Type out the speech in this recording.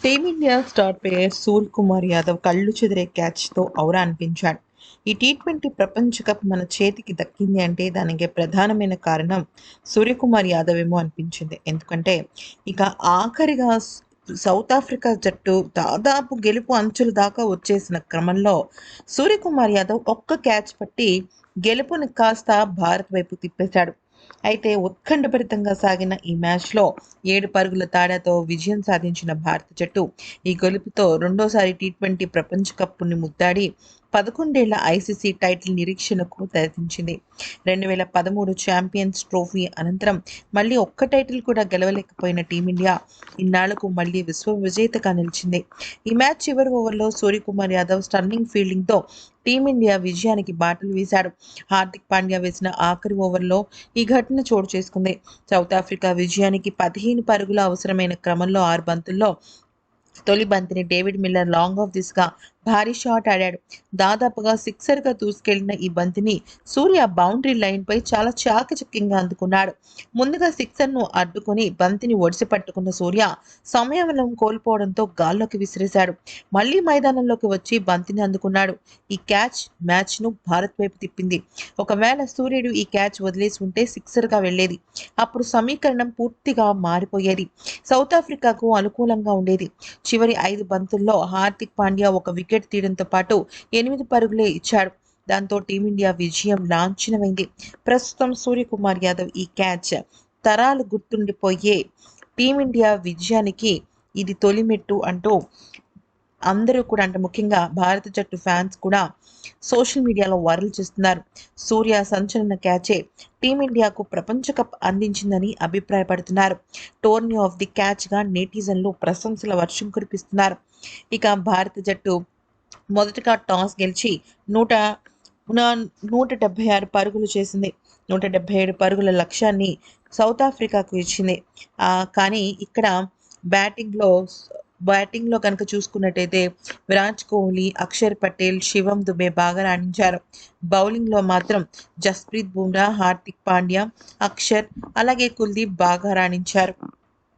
Team India star player Surya Kumar Yadav కళ్ళు చెదిరే క్యాచ్తో ఔరా అనిపించాడు. ఈ టీ ట్వంటీ ప్రపంచ కప్ మన చేతికి దక్కింది అంటే దానికి ప్రధానమైన కారణం సూర్యకుమార్ యాదవ్ ఏమో అనిపించింది. ఎందుకంటే ఇక ఆఖరిగా సౌత్ ఆఫ్రికా జట్టు దాదాపు గెలుపు అంచుల దాకా వచ్చేసిన క్రమంలో సూర్యకుమార్ యాదవ్ ఒక్క క్యాచ్ పట్టి గెలుపుని కాస్త భారత్ వైపు తిప్పేశాడు. అయితే ఉత్కంఠభరితంగా సాగిన ఈ మ్యాచ్లో ఏడు పరుగుల తాడాతో విజయం సాధించిన భారత జట్టు ఈ గెలుపుతో రెండోసారి టీ ట్వంటీ ప్రపంచ కప్పుని ముద్దాడి పదకొండేళ్ళ ఐసీసీ టైటిల్ నిరీక్షణకు తెరదించింది రెండు వేల పదమూడు ఛాంపియన్స్ ట్రోఫీ అనంతరం మళ్ళీ ఒక్క టైటిల్ కూడా గెలవలేకపోయిన టీమిండియా ఇన్నాళ్ళకు మళ్ళీ విశ్వ విజేతగా నిలిచింది. ఈ మ్యాచ్ చివరి ఓవర్లో సూర్యకుమార్ యాదవ్ స్టన్నింగ్ ఫీల్డింగ్తో టీమిండియా విజయానికి బాటలు వేశాడు. హార్దిక్ పాండ్యా వేసిన ఆఖరి ఓవర్లో ఈ ఘటన చోటు చేసుకుంది. సౌత్ ఆఫ్రికా విజయానికి పదిహేను పరుగులు అవసరమైన క్రమంలో ఆరు బంతుల్లో తొలి బంతిని డేవిడ్ మిల్లర్ లాంగ్ ఆఫ్ దిస్గా భారీ షాట్ ఆడాడు. దాదాపుగా సిక్సర్గా దూసుకెళ్ళిన ఈ బంతిని సూర్య బౌండరీ లైన్పై చాలా చాకచక్యంగా అందుకున్నాడు. ముందుగా సిక్సర్ను అడ్డుకుని బంతిని ఒడిసి పట్టుకున్న సూర్య సమయం కోల్పోవడంతో గాల్లోకి విసిరేశాడు. మళ్ళీ మైదానంలోకి వచ్చి బంతిని అందుకున్నాడు. ఈ క్యాచ్ మ్యాచ్ను భారత్ వైపు తిప్పింది. ఒకవేళ సూర్యుడు ఈ క్యాచ్ వదిలేసి ఉంటే సిక్సర్గా వెళ్ళేది అప్పుడు సమీకరణం పూర్తిగా మారిపోయేది. సౌత్ ఆఫ్రికాకు అనుకూలంగా ఉండేది. చివరి ఐదు బంతుల్లో హార్దిక్ పాండ్యా ఒక వికెట్ తీయడంతో పాటు ఎనిమిది పరుగులే ఇచ్చాడు. దాంతో టీమిండియా విజయం లాంఛనమైంది. ప్రస్తుతం సూర్యకుమార్ యాదవ్ ఈ క్యాచ్ తరాలు గుర్తుండిపోయే టీమిండియా విజయానికి ఇది తొలిమెట్టు అంటూ అందరూ కూడా అంటే ముఖ్యంగా భారత జట్టు ఫ్యాన్స్ కూడా సోషల్ మీడియాలో వైరల్ చేస్తున్నారు. సూర్య సంచలన క్యాచే టీమిండియాకు ప్రపంచ కప్ అందించిందని అభిప్రాయపడుతున్నారు. టోర్నీ ఆఫ్ ది క్యాచ్గా నెటిజన్లు ప్రశంసల వర్షం కురిపిస్తున్నారు. ఇక భారత జట్టు మొదటగా టాస్ గెలిచి నూట నూట డెబ్బై ఆరు పరుగులు చేసింది. నూట డెబ్బై ఏడు పరుగుల లక్ష్యాన్ని సౌత్ ఆఫ్రికాకు ఇచ్చింది. కానీ ఇక్కడ బ్యాటింగ్లో బ్యాటింగ్లో కనుక చూసుకున్నట్టయితే విరాట్ కోహ్లీ అక్షర్ పటేల్ శివం దుబే బాగా రాణించారు. బౌలింగ్లో మాత్రం జస్ప్రీత్ బుమ్రా హార్దిక్ పాండ్యా అక్షర్ అలాగే కుల్దీప్ బాగా రాణించారు.